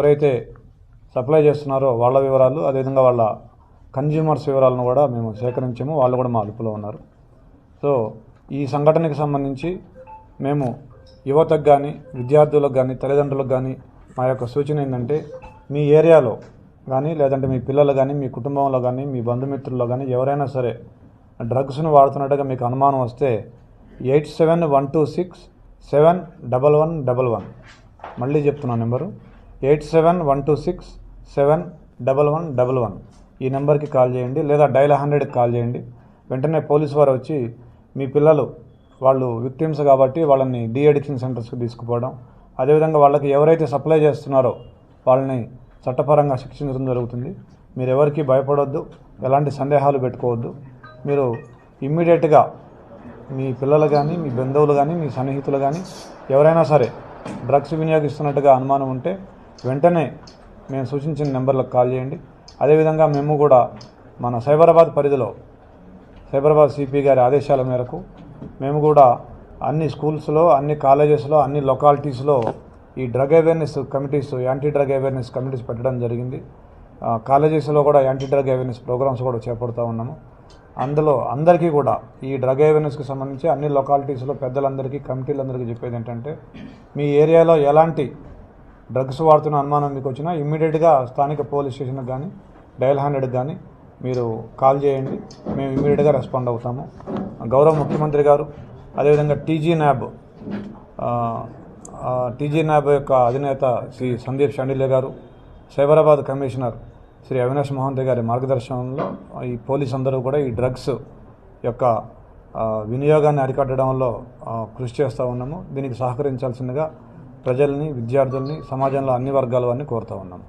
ఎవరైతే సప్లై చేస్తున్నారో వాళ్ళ వివరాలు అదేవిధంగా వాళ్ళ కన్జ్యూమర్స్ వివరాలను కూడా మేము సేకరించాము. వాళ్ళు కూడా మా అదుపులో ఉన్నారు. సో ఈ సంఘటనకి సంబంధించి మేము యువతకు కానీ విద్యార్థులకు కానీ తల్లిదండ్రులకు కానీ మా యొక్క సూచన ఏంటంటే మీ ఏరియాలో కానీ లేదంటే మీ పిల్లలు కానీ మీ కుటుంబంలో కానీ మీ బంధుమిత్రుల్లో కానీ ఎవరైనా సరే డ్రగ్స్ను వాడుతున్నట్టుగా మీకు అనుమానం వస్తే eight seven one two six seven double one double one. మళ్ళీ చెప్తున్నాను number. Eight seven one two six seven double one double one. ఈ నెంబర్కి కాల్ చేయండి లేదా డైల్ హండ్రెడ్కి కాల్ చేయండి. వెంటనే పోలీసు వారు వచ్చి మీ పిల్లలు వాళ్ళు విక్టిమ్స్ కాబట్టి వాళ్ళని డీ అడిక్షన్ సెంటర్స్కి తీసుకుపోవడం. అదేవిధంగా వాళ్ళకి ఎవరైతే సప్లై చేస్తున్నారో వాళ్ళని చట్టపరంగా శిక్షించడం జరుగుతుంది. మీరు ఎవరికి భయపడొద్దు ఎలాంటి సందేహాలు పెట్టుకోవద్దు. మీరు ఇమ్మీడియట్గా మీ పిల్లలు కానీ మీ బంధువులు కానీ మీ సన్నిహితులు కానీ ఎవరైనా సరే డ్రగ్స్ వినియోగిస్తున్నట్టుగా అనుమానం ఉంటే వెంటనే మేము సూచించిన నెంబర్లకు కాల్ చేయండి. అదేవిధంగా మేము కూడా మన సైబరాబాద్ పరిధిలో సైబరాబాద్ సిపి గారి ఆదేశాల మేరకు మేము కూడా అన్ని స్కూల్స్లో అన్ని కాలేజెస్లో అన్ని లొకాలిటీస్లో ఈ drug awareness committees anti drug awareness committees పెట్టడం జరిగింది. కాలేజెస్లో కూడా యాంటీ డ్రగ్ అవేర్నెస్ ప్రోగ్రామ్స్ కూడా చేపడుతూ ఉన్నాము. అందులో అందరికీ కూడా ఈ డ్రగ్ అవేర్నెస్కి సంబంధించి అన్ని లొకాలిటీస్లో పెద్దలందరికీ కమిటీలందరికీ చెప్పేది ఏంటంటే మీ ఏరియాలో ఎలాంటి డ్రగ్స్ వాడుతున్న అనుమానం మీకు వచ్చినా ఇమ్మీడియట్గా స్థానిక పోలీస్ స్టేషన్కి కానీ డయల్ హండ్రెడ్కి కానీ మీరు కాల్ చేయండి. మేము ఇమ్మీడియట్గా రెస్పాండ్ అవుతాము. గౌరవ ముఖ్యమంత్రి గారు అదేవిధంగా టీజీ న్యాబ్ టీజీ న్యాబ్ యొక్క అధినేత శ్రీ సందీప్ షండిలే గారు సైబరాబాద్ కమిషనర్ శ్రీ అవినాష్ మహంతి గారి మార్గదర్శనంలో ఈ పోలీస్ అందరూ కూడా ఈ డ్రగ్స్ యొక్క వినియోగాన్ని అరికట్టడంలో కృషి చేస్తూ ఉన్నాము. దీనికి సహకరించాల్సిందిగా ప్రజల్ని విద్యార్థుల్ని సమాజంలో అన్ని వర్గాల వారిని కోరుతూ ఉన్నాం.